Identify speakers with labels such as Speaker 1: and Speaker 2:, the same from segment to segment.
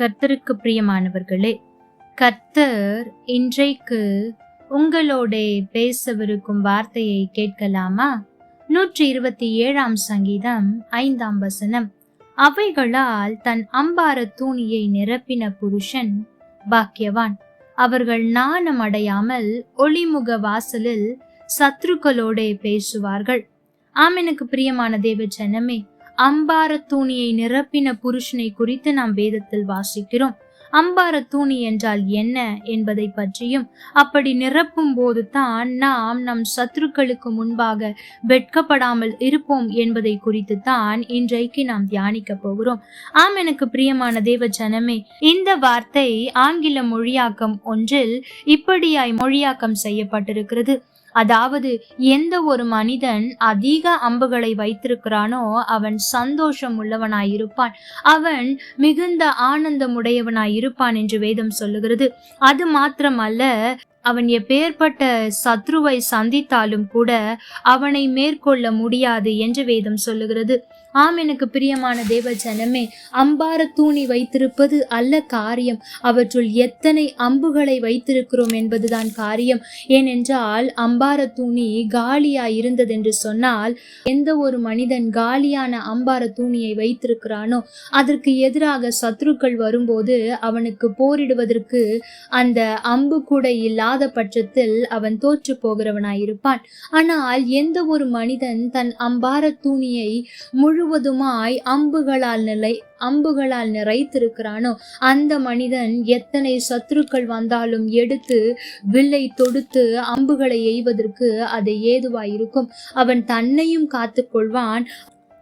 Speaker 1: கர்த்தருக்கு பிரியமானவர்களே கர்த்தர் இன்றைக்கு உங்களோட பேசவிருக்கும் வார்த்தையை கேட்கலாமா? நூற்றி இருபத்தி ஏழாம் சங்கீதம் ஐந்தாம் வசனம். அவைகளால் தன் அம்பார தூணியை நிரப்பின புருஷன் பாக்கியவான். அவர்கள் நாணம் அடையாமல் ஒளிமுக வாசலில் சத்ருக்களோடே பேசுவார்கள். ஆம் பிரியமான தேவ ஜனமே அம்பார தூணியை நிரப்பின புருஷனை குறித்து நாம் வேதத்தில் வாசிக்கிறோம். அம்பார தூணி என்றால் என்ன என்பதை பற்றியும் அப்படி நிரப்பும் போது தான் நாம் நம் சத்துருக்களுக்கு முன்பாக வெட்கப்படாமல் இருப்போம் என்பதை குறித்து தான் இன்றைக்கு நாம் தியானிக்க போகிறோம். ஆம் எனக்கு பிரியமான தேவ ஜனமே இந்த வார்த்தை ஆங்கில மொழியாக்கம் ஒன்றில் இப்படியாய் மொழியாக்கம் செய்யப்பட்டிருக்கிறது. அதாவது எந்த ஒரு மனிதன் அதிக அம்புகளை வைத்திருக்கிறானோ அவன் சந்தோஷம் உள்ளவனாயிருப்பான். அவன் மிகுந்த ஆனந்தம் உடையவனாயிருப்பான் என்று வேதம் சொல்லுகிறது. அது மாத்திரமல்ல அவன் எப்பேற்பட்ட சத்ருவை சந்தித்தாலும் கூட அவனை மேற்கொள்ள முடியாது என்று வேதம் சொல்லுகிறது. ஆம் எனக்கு பிரியமான தேவ ஜனமே அம்பார தூணி வைத்திருப்பது அல்ல காரியம். அவற்றுள் எத்தனை அம்புகளை வைத்திருக்கிறோம் என்பதுதான் காரியம். ஏனென்றால் அம்பார தூணி காலியா இருந்ததென்று சொன்னால் எந்த ஒரு மனிதன் காலியான அம்பார தூணியை வைத்திருக்கிறானோ அதற்கு எதிராக சத்ருக்கள் வரும்போது அவனுக்கு போரிடுவதற்கு அந்த அம்பு கூட இல்லாத பட்சத்தில் அவன் தோற்று போகிறவனாயிருப்பான். ஆனால் எந்த ஒரு மனிதன் தன் அம்பார தூணியை முழு முழுவதுமாய் அம்புகளால் நிலை அம்புகளால் நிறைத்திருக்கிறானோ? அந்த மனிதன் எத்தனை சத்துருக்கள் வந்தாலும் எடுத்து வில்லை தொடுத்து அம்புகளை எய்வதற்கு அது ஏதுவாயிருக்கும். அவன் தன்னையும் காத்துக்கொள்வான்.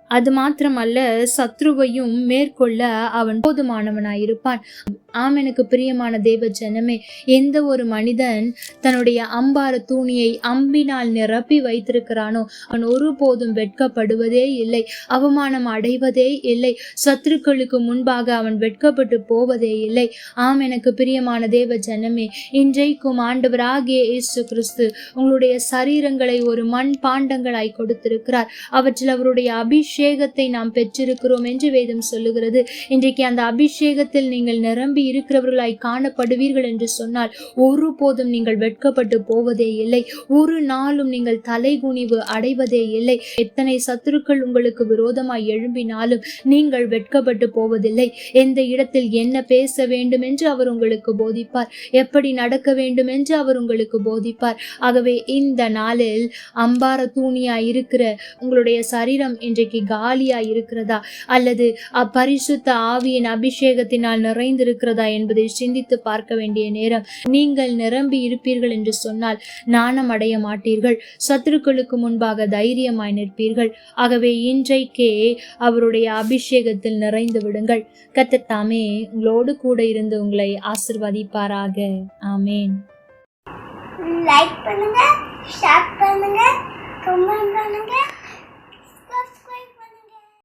Speaker 1: அது மாத்திரமல்ல சத்ருவையும் மேற்கொள்ள அவன் போதுமானவனாயிருப்பான். ஆம் எனக்கு பிரியமான தேவ ஜனமே எந்த ஒரு மனிதன் தன்னுடைய அம்பார தூணியை அம்பினால் நிரப்பி வைத்திருக்கிறானோ அவன் ஒருபோதும் வெட்கப்படுவதே இல்லை அவமானம் அடைவதே இல்லை சத்துருக்களுக்கு முன்பாக அவன் வெட்கப்பட்டு போவதே இல்லை. ஆம் எனக்கு பிரியமான தேவ ஜனமே இன்றைக்கும் ஆண்டவராகிய இயேசு கிறிஸ்து உங்களுடைய சரீரங்களை ஒரு மண் பாண்டங்களாய் கொடுத்திருக்கிறார். அவற்றில் அவருடைய அபிஷேகத்தை நாம் பெற்றிருக்கிறோம் என்று வேதம் சொல்லுகிறது. இன்றைக்கு அந்த அபிஷேகத்தில் நீங்கள் நிரம்பி இருக்கிறவர்களாய் காணப்படுவீர்கள் என்று சொன்னால் ஒருபோதும் நீங்கள் வெட்கப்பட்டு போவதே இல்லை. ஒரு நாளும் நீங்கள் தலைகுனிவு அடைவதே இல்லை. எத்தனை சத்துருக்கள் உங்களுக்கு விரோதமாய் எழும்பினாலும் நீங்கள் வெட்கப்பட்டு போவதில்லை. எந்த இடத்தில் என்ன பேச வேண்டும் என்று அவர் உங்களுக்கு போதிப்பார். எப்படி நடக்க வேண்டும் என்று அவர் உங்களுக்கு போதிப்பார். ஆகவே இந்த நாளில் அம்பார தூணியா இருக்கிற உங்களுடைய சரீரம் இன்றைக்கு காலியா இருக்கிறதா? அல்லது அப்பரிசுத்த ஆவியின் அபிஷேகத்தினால் நிறைந்திருக்கிறதா என்பதை சிந்தித்து பார்க்க வேண்டிய நேரம் நீங்கள் நிரம்பி இருப்பீர்கள் என்று சொன்னால் நாணம் அடைய மாட்டீர்கள். சத்துருக்களுக்கு முன்பாக தைரியமாய் நிற்பீர்கள். ஆகவே இன்றைக்கே அவருடைய அபிஷேகத்தில் நிறைந்து விடுங்கள். கத்தத்தாமே உங்களோடு கூட இருந்து உங்களை ஆசிர்வதிப்பாராக. ஆமேன்.
Speaker 2: லைக் பண்ணுங்க ஷேர் பண்ணுங்க கமெண்ட் பண்ணுங்க.